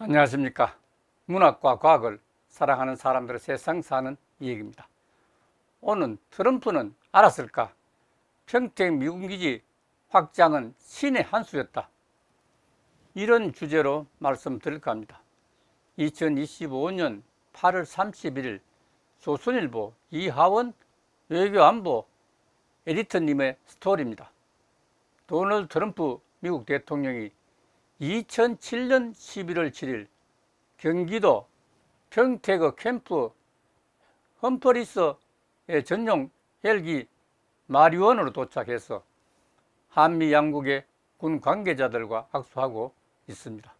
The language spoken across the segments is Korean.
안녕하십니까. 문학과 과학을 사랑하는 사람들의 세상 사는 이야기입니다. 오늘 트럼프는 알았을까? 평택 미군기지 확장은 신의 한 수였다. 이런 주제로 말씀드릴까 합니다. 2025년 8월 31일 조선일보 이하원 외교안보 에디터님의 스토리입니다. 도널드 트럼프 미국 대통령이 2007년 11월 7일 경기도 평택의 캠프 험퍼리스의 전용 헬기 마리원으로 도착해서 한미 양국의 군 관계자들과 악수하고 있습니다.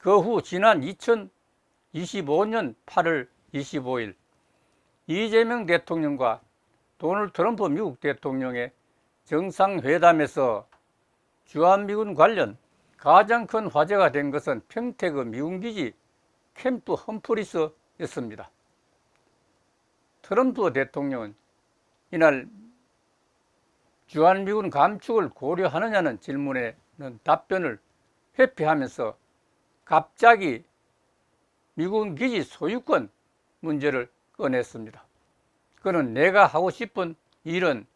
그 후 지난 2025년 8월 25일 이재명 대통령과 도널드 트럼프 미국 대통령의 정상회담에서 주한미군 관련 가장 큰 화제가 된 것은 평택의 미군기지 캠프 험프리스였습니다. 트럼프 대통령은 이날 주한미군 감축을 고려하느냐는 질문에는 답변을 회피하면서 갑자기 미군 기지 소유권 문제를 꺼냈습니다. 그는 내가 하고 싶은 일은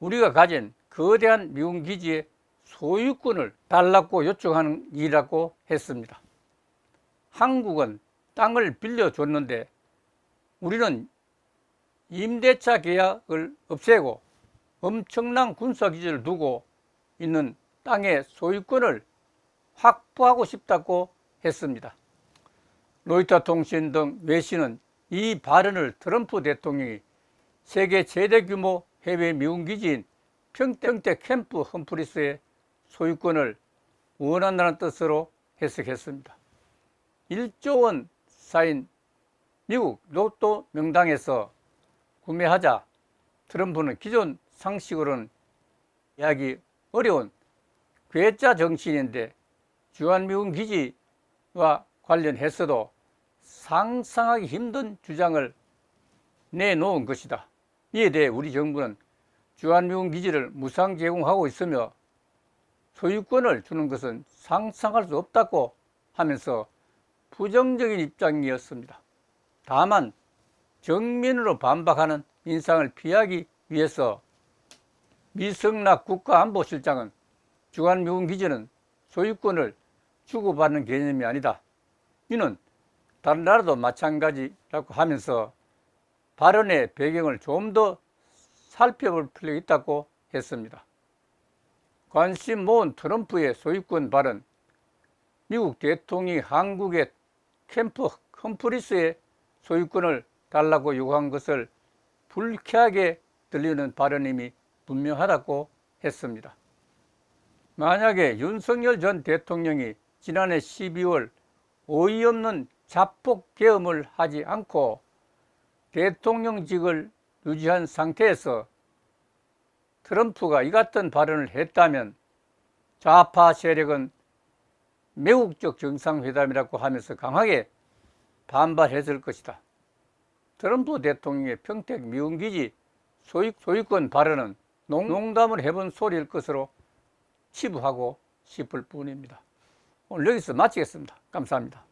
우리가 가진 거대한 미군 기지의 소유권을 달라고 요청하는 일이라고 했습니다. 한국은 땅을 빌려줬는데 우리는 임대차 계약을 없애고 엄청난 군사기지를 두고 있는 땅의 소유권을 확보하고 싶다고 했습니다. 로이터 통신 등 외신은 이 발언을 트럼프 대통령이 세계 최대 규모 해외 미군 기지인 평택 캠프 험프리스의 소유권을 원한다는 뜻으로 해석했습니다. 1조 원 사인 미국 로또 명당에서 구매하자 트럼프는 기존 상식으로는 이야기 어려운 괴짜 정치인인데 주한미군 기지와 관련해서도 상상하기 힘든 주장을 내놓은 것이다. 이에 대해 우리 정부는 주한미군 기지를 무상 제공하고 있으며 소유권을 주는 것은 상상할 수 없다고 하면서 부정적인 입장이었습니다. 다만 정면으로 반박하는 인상을 피하기 위해서 미성락 국가안보실장은 주한미군 기지는 소유권을 주고받는 개념이 아니다. 이는 다른 나라도 마찬가지라고 하면서 발언의 배경을 좀 더 살펴볼 필요가 있다고 했습니다. 관심 모은 트럼프의 소유권 발언, 미국 대통령이 한국의 캠프 컴프리스의 소유권을 달라고 요구한 것을 불쾌하게 들리는 발언임이 분명하다고 했습니다. 만약에 윤석열 전 대통령이 지난해 12월 어이없는 자폭 계엄을 하지 않고 대통령직을 유지한 상태에서 트럼프가 이 같은 발언을 했다면 좌파 세력은 매국적 정상회담이라고 하면서 강하게 반발했을 것이다. 트럼프 대통령의 평택 미군기지 소유, 소유권 발언은 농담을 해본 소리일 것으로 치부하고 싶을 뿐입니다. 오늘 여기서 마치겠습니다. 감사합니다.